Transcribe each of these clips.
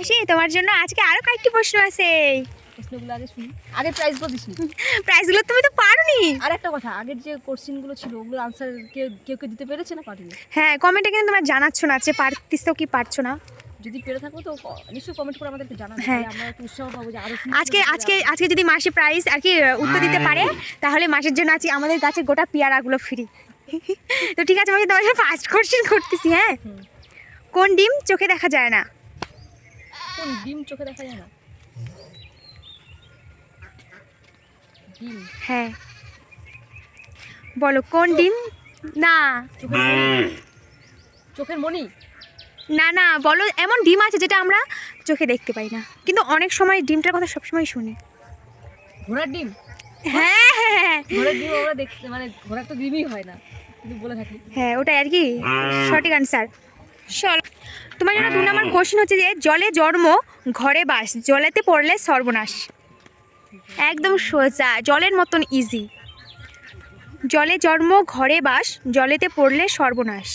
মাসি তোমার জন্য আজকে আরও কয়েকটি প্রশ্ন আছে। প্রশ্নগুলো আগে শুনি। আগে প্রাইজগুলো দিসনি প্রাইসগুলো তুমি তো পারোনি। আর একটা কথা আগের যে কোশ্চেনগুলো ছিল ওগুলো আনসার কেউ কেউ কেউ দিতে পেরেছে না পারেনি? হ্যাঁ কমেন্টে কিন্তু তোমরা জানাচ্ছ না যে পারতিস তো কি পারছ না। যদি পেরে থাকো তো নিশ্চয়ই কমেন্ট করে আমাদেরকে জানাবে। হ্যাঁ। আমরা একটু উৎসাহ পাবো যে আরও আজকে আজকে আজকে যদি মাসি প্রাইস আর কি উত্তর দিতে পারে তাহলে মাসের জন্য আছি আমাদের গাছে গোটা পেয়ারাগুলো ফ্রি তো ঠিক আছে মাসি তোমার ফার্স্ট কোশ্চেন করতেছি হ্যাঁ? কোন ডিম চোখে দেখা যায় না? কোন ডিম চোখে দেখা যায় না? ডিম। হ্যাঁ। বলো কোন ডিম? না। চোখের মণি? না না বলো এমন ডিম আছে যেটা আমরা চোখে দেখতে পাই না। কিন্তু অনেক সময় ডিমটার কথা সবসময় শুনি। ঘোড়ার ডিম? হ্যাঁ হ্যাঁ হ্যাঁ। ঘোড়ার ডিম আমরা দেখতে মানে ঘোড়ার তো ডিমই হয় না কিন্তু বলে থাকি হ্যাঁ ওটাই আর কি। সঠিক আনসার চল তোমার জন্য দু নম্বর কোশ্চেন হচ্ছে যে জলে জন্ম ঘরে বাস জলেতে পড়লে সর্বনাশ। একদম সোজা জলের মতন ইজি জলে জন্ম ঘরে বাস জলেতে পড়লে সর্বনাশ।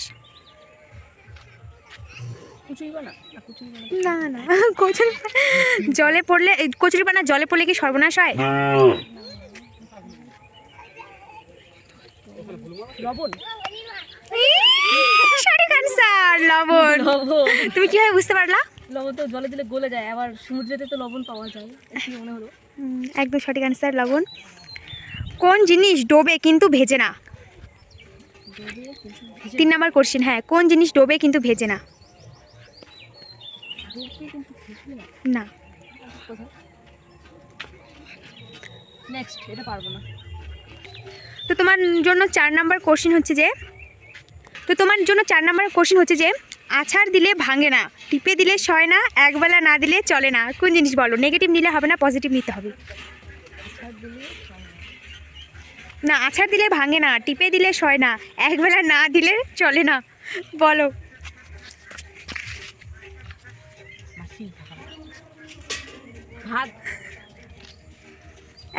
না না না কচুরি জলে পড়লে কচুরি পানা জলে পড়লে কি সর্বনাশ হয়? লবণ? সঠিক আনসার লবণ। লবণ। তুমি কীভাবে বুঝতে পারলা? লবণ তো জলে দিলে গলে যায় আবার সমুদ্রেতে তো লবণ পাওয়া যায় মনে হলো? একদম সঠিক আনসার লবণ। কোন জিনিস ডোবে কিন্তু ভেজে না? তিন নাম্বার কোশ্চেন হ্যাঁ কোন জিনিস ডোবে কিন্তু ভেজে না? না। নেক্সট এটা পারব না। তো তোমার জন্য চার নাম্বার কোশ্চেন হচ্ছে যে তো তোমার জন্য চার নাম্বার কোশ্চেন হচ্ছে যে, আছাড় দিলে ভাঙে না, টিপে দিলে সয় না, একবেলা না দিলে চলে না। কোন জিনিস বলো? নেগেটিভ নিলে হবে না পজিটিভ নিতে হবে। না, আছাড় দিলে ভাঙে না, টিপে দিলে সয় না, একবেলা না দিলে চলে না। বলো। ভাত।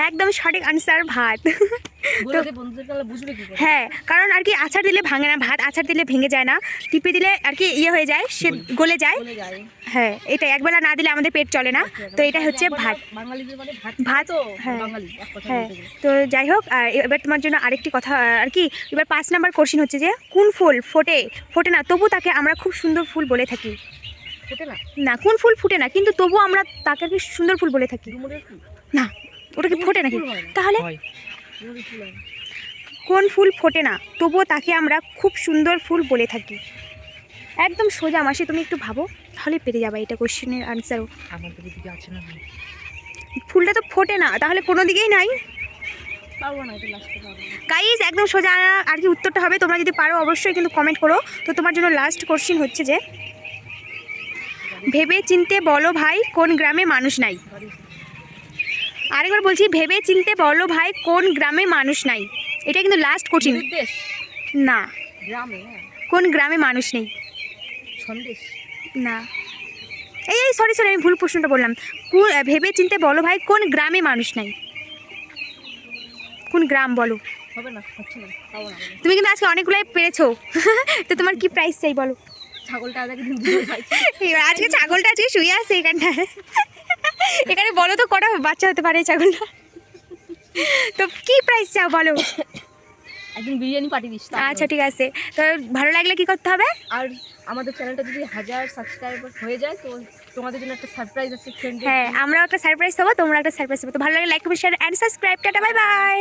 একদম সঠিক আনসার ভাত। হ্যাঁ কারণ আর কি আছাড় দিলে ভাঙে না ভাত আছাড় দিলে ভেঙে যায় না। টিপে দিলে আর কি ইয়ে হয়ে যায় সে গলে যায়। হ্যাঁ এটা একবেলা না দিলে আমাদের পেট চলে না। তো এটা হচ্ছে ভাত। মানে ভাত ভাত, হ্যাঁ। হ্যাঁ। তো যাই হোক আর এবার তোমার জন্য আরেকটি কথা আর কি এবার পাঁচ নাম্বার কোশ্চিন হচ্ছে যে কোন ফুল ফোটে? ফোটে না তবু তাকে আমরা খুব সুন্দর ফুল বলে থাকি। ফোটে না? না কোন ফুল ফুটে না কিন্তু তবু আমরা তাকে আর কি সুন্দর ফুল বলে থাকি। না ওটা কি ফোটে নাকি। তাহলে। কোন ফুল ফোটে না তবুও তাকে আমরা খুব সুন্দর ফুল বলে থাকি। একদম সোজা মাসে তুমি একটু ভাবো তাহলে পেরে যাবে এটা কোশ্চেনের আনসারও আমাদের দিকে আছে না ফুলটা তো ফোটে না তাহলে কোনো দিকেই নাই। গাইজ একদম সোজা আর কি উত্তরটা হবে তোমরা যদি পারো অবশ্যই কিন্তু কমেন্ট করো। তো তোমার জন্য লাস্ট কোশ্চেন হচ্ছে যে ভেবে চিনতে বলো ভাই কোন গ্রামে মানুষ নাই? আরেকবার বলছি ভেবে চিনতে বলো ভাই কোন গ্রামে মানুষ নাই? এটা কিন্তু লাস্ট দেশ না। গ্রামে? কোন গ্রামে মানুষ নেই? সন্দেশ? না। এই এই সরি সরি আমি ভুল প্রশ্নটা বললাম। ভেবে চিনতে বলো ভাই কোন গ্রামে মানুষ নাই? কোন গ্রাম বলো? তুমি কিন্তু আজকে অনেকগুলাই পেরেছ। তো তোমার কি প্রাইস চাই বলো? ছাগলটা আজকে ছাগলটা আজকে শুয়ে আছে এখানটায়। এখানে বলো তো কটা বাচ্চা হতে পারে ছাগল ছাগলটা? তো কি প্রাইস চাও বলো? একদিন বিরিয়ানি পাঠিয়ে দিস আচ্ছা ঠিক আছে। তো ভালো লাগলে কি করতে হবে? আর আমাদের চ্যানেলটা যদি হাজার সাবস্ক্রাইবার হয়ে যায় তো তোমাদের জন্য একটা সারপ্রাইজ আছে হ্যাঁ আমরাও একটা সারপ্রাইজ দেবো তোমরা একটা সারপ্রাইজ দেবো। তো ভালো লাগে like comment share and subscribe tata bye bye